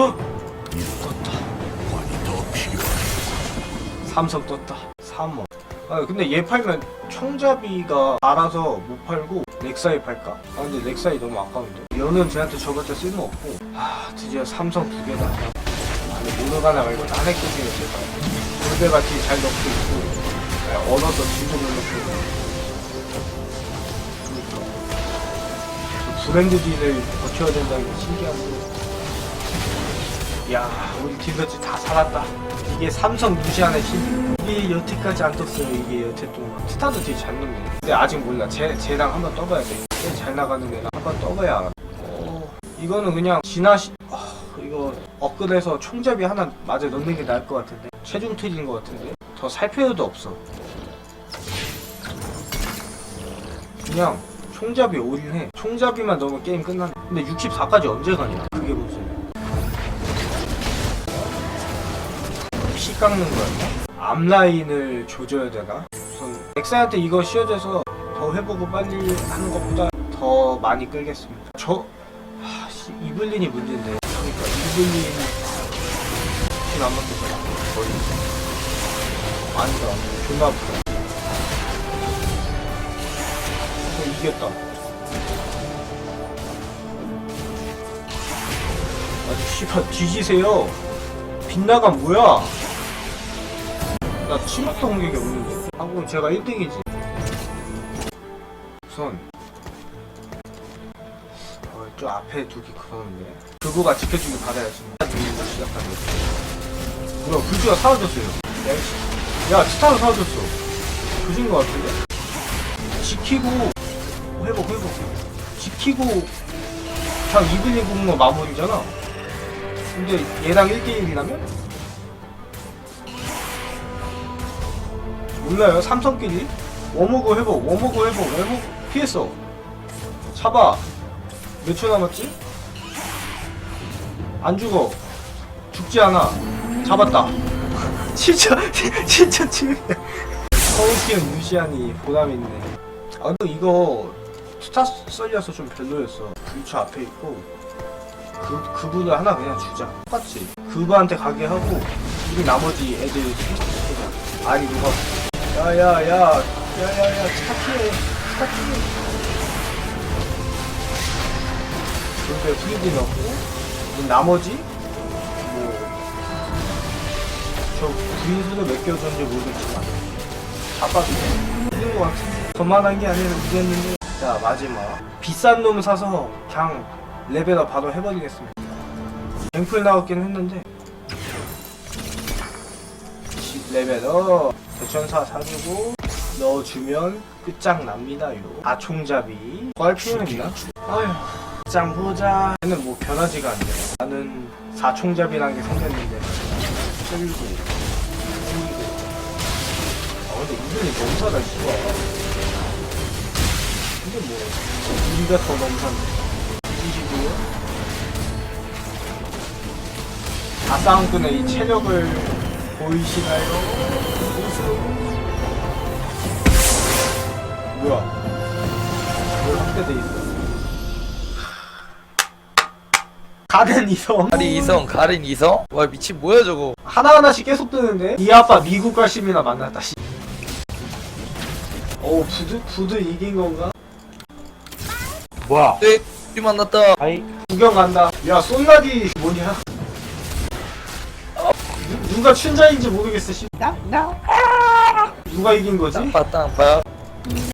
어? 떴다. 삼성 떴다. 3원. 아 근데 얘 팔면 총잡이가 알아서 못 팔고 렉사이 팔까? 아 근데 렉사이 너무 아까운데. 얘는 쟤한테 때 쓸모 없고. 아 드디어 삼성 두 개다. 아니 모노가나 말고 딴애 끼기는 제발. 골배같이 잘 넣고 있고. 아, 얻어서 진동을 넣고. 그러니까. 저 브랜드 딜을 버텨야 된다는 게 신기한데. 야 우리 딜러지 다 살았다. 이게 삼성 무시하는 힘 이게 여태까지 안 떴어요 이게 여태 동안. 스타도 되게 잘 넣네. 근데 아직 몰라. 쟤, 쟤랑 한번 떠봐야 돼쟤잘 나가는 애랑 한번 떠봐야 어, 이거는 그냥 지나시 아, 이거 업글에서 총잡이 하나 마저 넣는 게 나을 것 같은데. 최종 트인 것 같은데. 더살 필요도 없어. 그냥 총잡이 올인해. 총잡이만 넣으면 게임 끝나네. 근데 64까지 언제 가냐? 그게 문제야 피 깎는 거였나? 앞라인을 조져야 되나? 우선 엑사한테 이거 씌워줘서 더 회복을 빨리 하는 것보다 더 많이 끌겠습니다. 저 하, 씨, 이블린이 문제인데. 그러니까 이블린 킬안 맞겠잖아. 거의. 아니다. 존나 아프다. 어, 이겼다. 아주 씨발 뒤지세요. 빗나간 뭐야? 나 치명타 공격이 없는데. 방금 제가 1등이지. 우선 어, 저 앞에 두기 그러는데 그거가 지켜주길. 밀고 시작하는 거. 뭐야 불주가 사라졌어요. 야. 야 치타도 사라졌어. 조진 거 같은데? 지키고 회복 회복. 지키고 그냥 이블린 굽는 거 마무리잖아. 근데 얘랑 1대1이라면? 몰라요. 삼성끼리? 워머그 회복 워머그 회복 회복 피했어. 잡아 몇 초 남았지? 안 죽어. 죽지 않아. 잡았다. 진짜 진짜 지금. 서울키는 무시하니 보람있네. 아 근데 이거 스타 썰려서 좀 별로였어. 불초 앞에 있고 그, 그분을 하나 그냥 주자. 똑같이 그분한테 가게 하고 우리 나머지 애들 아니 누가 야야야. 야야야. 착해 착해 그렇게 프리디 넣고. 나머지? 뭐저 구인수를 몇개 줬는지 모르겠지만 잡아도 이긴 것 같은데. 그만한 게 아니라 이겼는데 자 마지막. 비싼 놈 사서 그냥 레벨업 바로 해버리겠습니다. 갱플 나왔긴 했는데. 레벨업 대천사 사주고 넣어주면 끝장납니다요. 아총잡이. 구할 필요는 있나? 아휴 짱 보자. 얘는 뭐 변하지가 않네. 나는 사총잡이라는 게 생겼는데. 끌고 끌고 아 근데 이분이 넘사다 씨발. 근데 뭐 우리가 더 넘사인데 이시고요 아싸움꾼의 이 체력을 보이시나요? 뭐야? 왜 확대돼 있어? 가는 이성 가린 이성, 가린 이성? 와 미친 뭐야 저거? 하나하나씩 계속 뜨는데? 이 아빠 미국 가심이나 만났다 씨. 오 부드 부드 이긴 건가? 뭐야? 네, 우리 만났다. 아이 구경 간다. 야 쏜나디 뭐냐? 누- 누가 춘자인지 모르겠어 씨. 누가 이긴 거지? 땅파 땅파.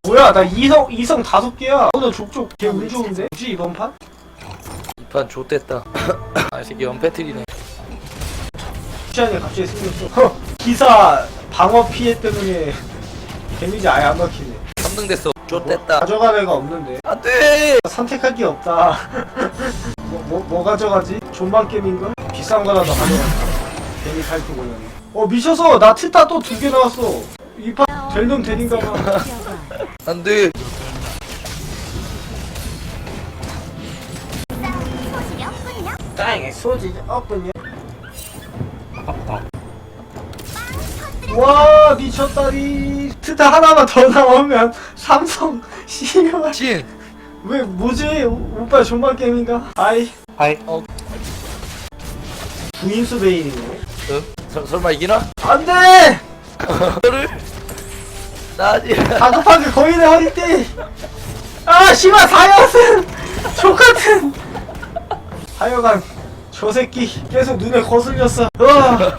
뭐야 나 이성 이성 다섯 개야. 오늘 족족 개 운 좋은데? 혹시 이번 판? 이판 좆됐다. 아, 이 새끼 연패트리네. 춘자이 갑자기 생겼어. 허, 기사 방어 피해 때문에 데미지 아예 안 막히네. 3등 됐어. 좆됐다. 가져갈 애가 없는데. 안 돼! 선택할 게 없다. 뭐, 뭐, 뭐 가져가지? 존만 게임인가? 비싼 거라도 가져갈까? 괜히 살피고는. 어, 미쳐서 나 트타 또 두 개 나왔어. 이판 될놈 되닌가 봐. 안 돼! 땅에 소지 없군요. 와, 미쳤다리. 트타 하나만 더 나오면 삼성, 씨발. 진! 왜, 뭐지? 오- 오빠 존만 게임인가? 아이. 아이 구인수 베인이네 응? 설- 설마 이기나? 안돼 너를? 나 아니야. 다급하게 거인의 허리띠 아 씨발 다이어트! 족같은! 하여간 저 새끼 계속 눈에 거슬렸어. 으아.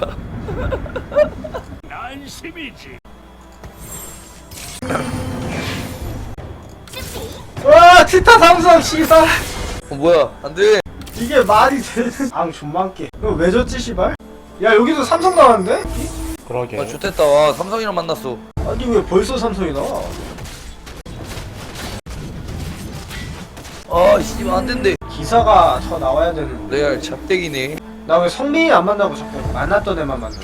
와 티타 삼성 씨발. 어 뭐야? 안돼. 이게 말이 되는 앙 존만게 이거 왜 졌지 씨발? 야 여기도 삼성 나왔는데? 그러게. 아 좋댔다. 와 삼성이랑 만났어. 아니 왜 벌써 삼성이 나와 아 씨발 안된대. 기사가 더 나와야 되는데. 레알 잡대기네. 나 왜 성민이 안 만나고 자꾸 만났던 애만 만났어?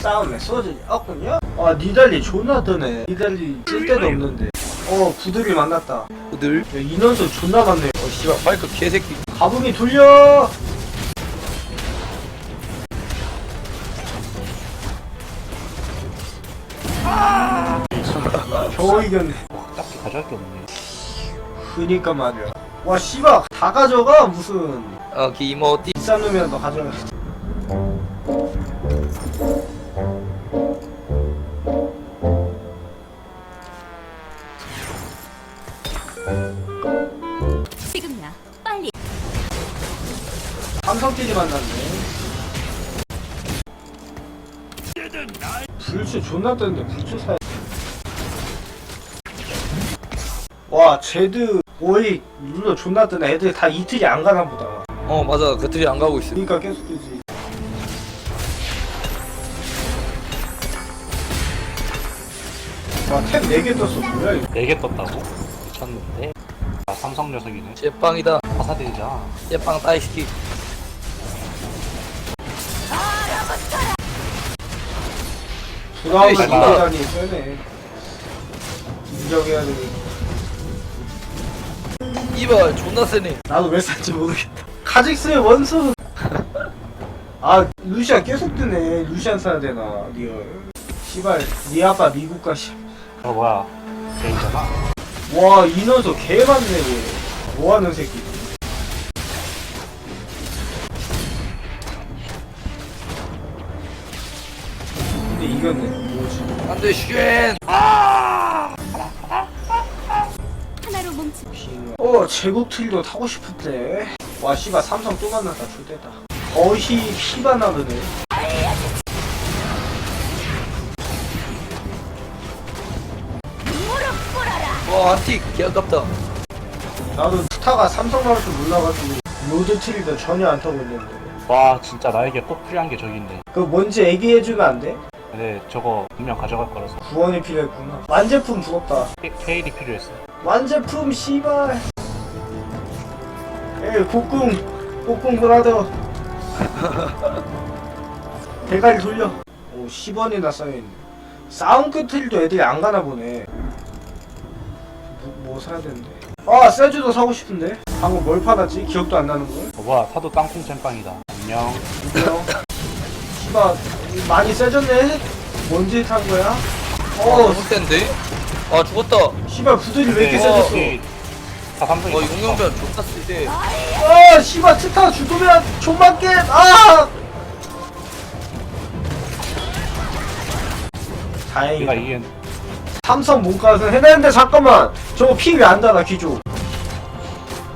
싸움에 소질이 없군요 아 니달리 존나 뜨네. 니달리 쓸데도 없는데. 어 부들이 만났다. 오들? 야, 인원수 존나 많네. 어 씨발 마이크 개새끼. 가붕이 돌려 겨우 이겼네 딱히 가져갈 게 없네. 그니까 말이야. 와 씨발. 다 가져가 무슨. 아 기모띠 비싼 놈이라도 가져가. 지금이야. 빨리. 삼성끼리 만났네. 불츠 존나 뜨는데 불츠 사야 와 제드 오이 룰러 존나 뜨네. 애들 다 이틀이 안 가나 보다. 어 맞아. 그들이 안 가고 있어. 그니까 계속 뜨지. 와탭 4개 떴어. 뭐야 이거? 4개 떴다고? 미쳤는데. 아, 삼성 녀석이네. 제빵이다. 화사들이자. 제빵 브라운 에이, 씨발. 이기다니 세네. 인정해야 되니 이발 존나 세네. 나도 왜 샀지 모르겠다. 카직스의 원수 아 루시안 계속 뜨네. 루시안 사야 되나 리얼. 씨발 니 아빠 미국 가시. 어, 뭐야. 개인잖아. 와 인원수 개 많네 얘. 뭐하는 새끼. 근데 이겼네 뭐지? 안돼 쉔하 어 제국 트리도 타고 싶은데. 와 씨발 삼성 또 만났다 좋됐다. 거의 피가 나르네. 와 안틱 개 아깝다. 나도 스타가 삼성 나올 줄 몰라가지고 로드 트리도 전혀 안 타고 있는데. 와, 진짜 나에게 꼭 필요한 게 저기 있네. 그 뭔지 얘기해주면 안 돼? 근데 저거 분명 가져갈 거라서. 구원이 필요했구나. 완제품 부럽다. K- 케일이 필요했어. 완제품 씨발 에이 곡궁 곡궁 브라더 대가리 돌려 오 10원이나 쌓여있네 싸움 끝틀도 애들이 안 가나 보네 뭐, 뭐 사야 되는데 아 세주도 사고 싶은데 방금 뭘 팔았지? 기억도 안 나는걸 어, 뭐야. 타도 땅콩 잼빵이다. 안녕. 누구요? 씨발 많이 세졌네? 뭔지 탄 거야? 어 너무 센데? 아 죽었다 어 씨발 부들이 왜 이렇게 네, 세졌어 여기 다 삼성이. 용영변 존나 세대 아 씨발 스타 죽으면 존만 깨! 아! 다행이다 이긴. 삼성 몸값은 해냈는데 잠깐만 저거 피 왜 안 달아 기조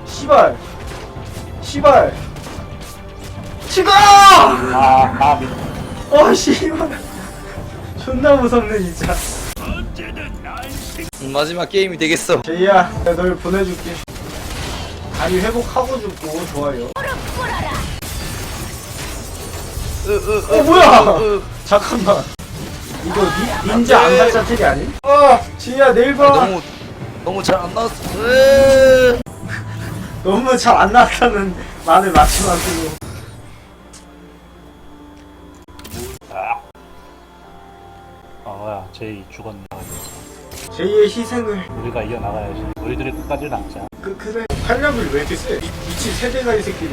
씨발 씨발 치가! 아, 아, 미. 어 씨발 존나 무섭네 진짜 음, 마지막 게임이 되겠어. 제이야 내가 널 보내줄게. 다리 회복하고 죽고 좋아요. 어 뭐야? 잠깐만. 이거 니, 닌자 안 돼. 안갈 자틀이 아니? 어! 지희야 내일 봐. 너무 너무 잘안 나왔어. 으. 너무 잘안 나왔다는 말을 마지막으로 아, 뭐야. 제이 죽었네. 제이의 희생을 우리가 이겨나가야지. 우리들이 끝까지 남자. 그 그래 활력을 왜 이렇게 세? 미, 미친 세대가 이 새끼